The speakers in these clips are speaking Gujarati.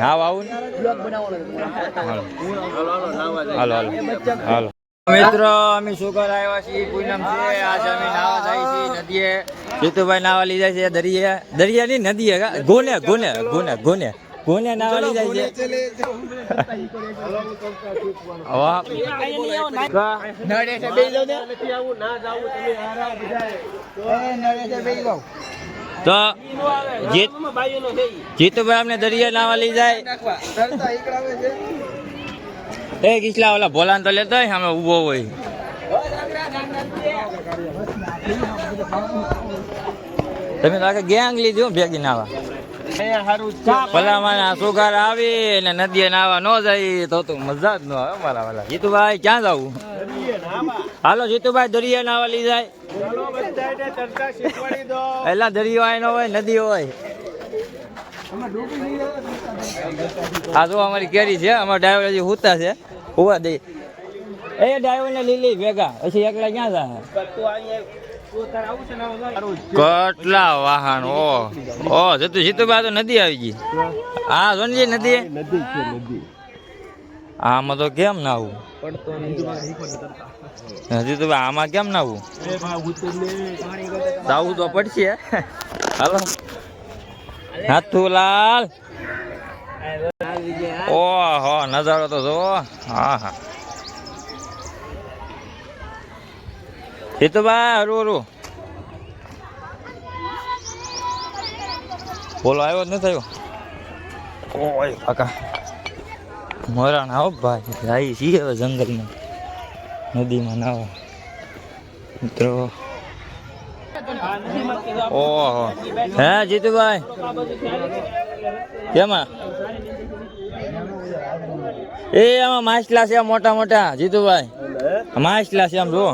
નાવ આવું ને? હાલો હાલો. હાલો. મિત્રો અમે સુગર આવ્યા છીએ પૂનમ છે આજે અમે નાવા જાય છીએ નદીએ. જીતુભાઈ નાવા લીધા જાય છે દરિયે. દરિયા ની નદીએ? ગોને ગોને ગોને ગોને. ગોને નાવા લઈ જાય છે. વાહ. કા? તો જીતુભાઈ અમને દરિયા નાવા લઈ જાય. એ કિસલા ઓલા ભોલાન તો લેતો હોય અમે ઊભો હોય. તમે તો ગેંગ લીધું ભેગી નાવા. ભલામાં સુગાર આવી ને નદીએ નાવા ન જાય, તો તો મજા જ ન વાલા. જીતુભાઈ, ક્યાં જવું? હાલો જીતુભાઈ, દરિયા નાવા લઈ જાય. એલા દરિયો આય નો હોય નદી હોય. આ જો અમારી કેરી છે અમારા ડ્રાઈવર હજી હુતા છે. હોવા દે એ ડ્રાઈવર ને લીલી ભેગા પછી એકલા ક્યાં જાય કેટલા વાહન ઓ ઓ જતું જીતુભાઈ તો નદી આવી ગઈ. હા સોનજી નદી આમાં તો કેમ ના આવું? હજી તો આમાં કેમ ના આવું? તો પડશે. હાલો. નાથુલાલ ઓહો, નજારો તો જો હા હા. જીતુભાઈ હરું હરું બોલો, આવ્યો જ નથી આવ્યો? ઓય કાકા. મોરાણ આવો ભાઈ. જાય છીએ હવે જંગલમાં. નદીમાં નાવા. મિત્રો. ઓહો. હે, જીતુભાઈ? કેમાં એ આમાં માછલા છે મોટા મોટા, જીતુભાઈ. માછલા છે આમ જુઓ.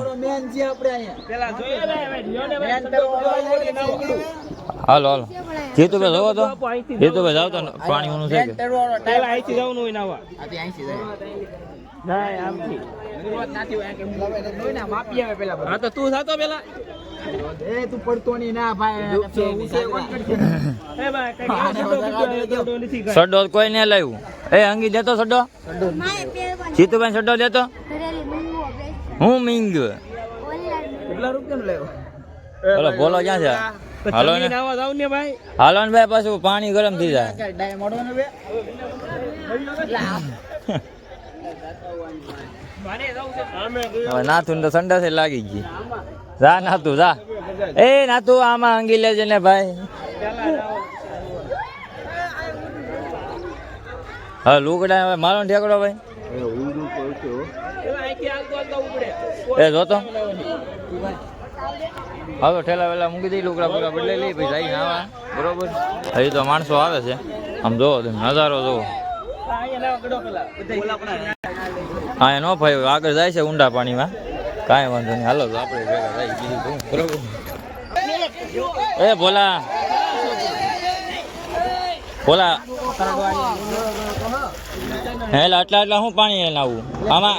હાલો હાલો. જીતુભાઈ જોવો તો. જીતુભાઈ જાવ તો પાણી ઓનું છે કે? હા તો તું થતો પેલા. એ તું પડતો નહીં ના ભાઈ સડો કોઈ ને લાવ્યું? એ અંગી દેતો સડો જીતુભાઈ સડો દેતો હું મીંગ? બોલો ક્યાં છે? હાલો ને. નાવા જાવ ને ભાઈ. હાલો ને ભાઈ પાછું પાણી ગરમ થઈ જાય. હવે નાથું ને તો સંડાસે લાગી ગઈ. જા નાતું જા. એ નાતું આમાં અંગી લેજે ને ભાઈ. હા લુગડા હવે મારો ને ઠેકડો ભાઈ. એ જોતો. હવે ઠેલા વેલા મૂકી દઈ લુગડા પૂરા બદલે લઈ પછી જઈ નાવા બરોબર? હજી તો માણસો આવે છે. આમ જોવો તમે નજારો જોવો. હા નો ભાઈ આગળ જાય છે ઊંડા પાણીમાં. કાંઈ વાંધો નહીં. હાલો આપણે ભેગા જાય બીજું બરોબર? એ ભોલા. ભોલા. હેલા આટલા આટલા શું પાણી લાવું આમાં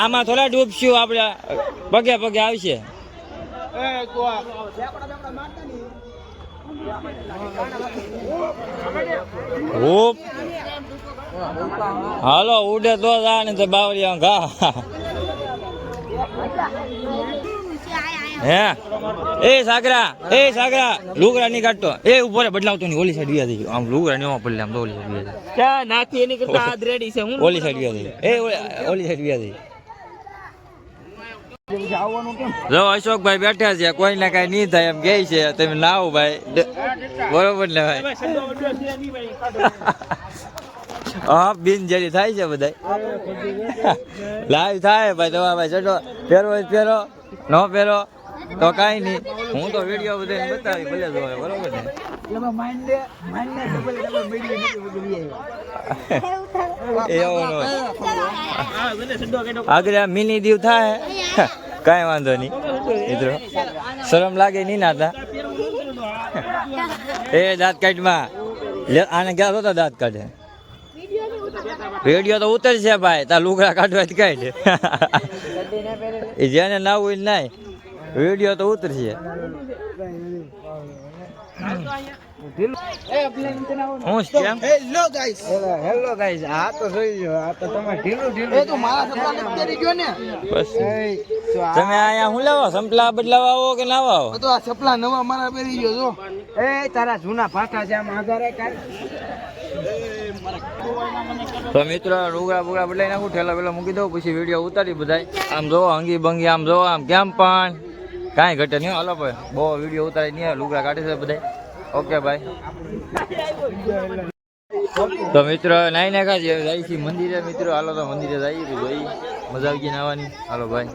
આમાં થોડા ડૂબશું આપણે. પગે પગે આવશે. હાલો ઉડે તો જા ને તો બાવરિયા ઘા હે. એ સાગરા એ સાગરા લુગરા ની કાઢતો. એ ઊભો રે બદલાવતો ની ઓલી સાઈડ ગયા થઈ આમ ની નહીં પડલે આમ તો ઓલી સાઈડ ગયા નાથી એની કરતા આ રેડી છે હું ઓલી સાઈડ ગયા થઈ એ ઓલી- ઓલી સાઈડ ગયા થઈ જો અશોકભાઈ બેઠા છે કોઈ ને કઈ નહીં થાય એમ કે છે તમે લાવો ભાઈ. બરોબર ને ભાઈ? હા બિનજરી થાય છે બધા લાઈવ થાય ભાઈ તમારા ભાઈ ચડો. પહેરો પહેરો ન પહેરો તો કાઈ નહીં. હું તો વીડિયો બધા બતાવી ભલે જો બરોબર ને? એવો આગળ મિની દીવ થાય. કાંઈ વાંધો નહીં. મિત્રો, શરમ લાગે નહીં નાતા એ દાંત કાઢમાં. આને ક્યાં તો દાંત કાઢે? રેડિયો તો ઉતરશે ભાઈ, તાર લુગડા કાઢવા જ કાઢ એ જેને ના હોય નાય, રેડિયો તો ઉતરશે. આ તો નવા મારા પહેરી ગયો જો એ તારા જૂના પાકા છે આમ આધારે તો મિત્રો રૂગડા બુગડા બદલાઈ નાખું, ઠેલા પેલા મૂકી દઉં, પછી વીડિયો ઉતારી બધાય. આમ જોવો અંગી બંગી આમ જોવો, આમ કેમ પણ? કાંઈ ઘટે નહીં હાલો ભાઈ. બહુ વીડિયો ઉતારી નહીં લુગડા કાઢી છે બધા ઓકે ભાઈ. તો મિત્રો, નાઈ નાખા છે જાય છે મંદિરે. મિત્રો, હાલો તો મંદિરે જઈએ ભાઈ. મજા આવી ગઈ નાવાની. હાલો ભાઈ.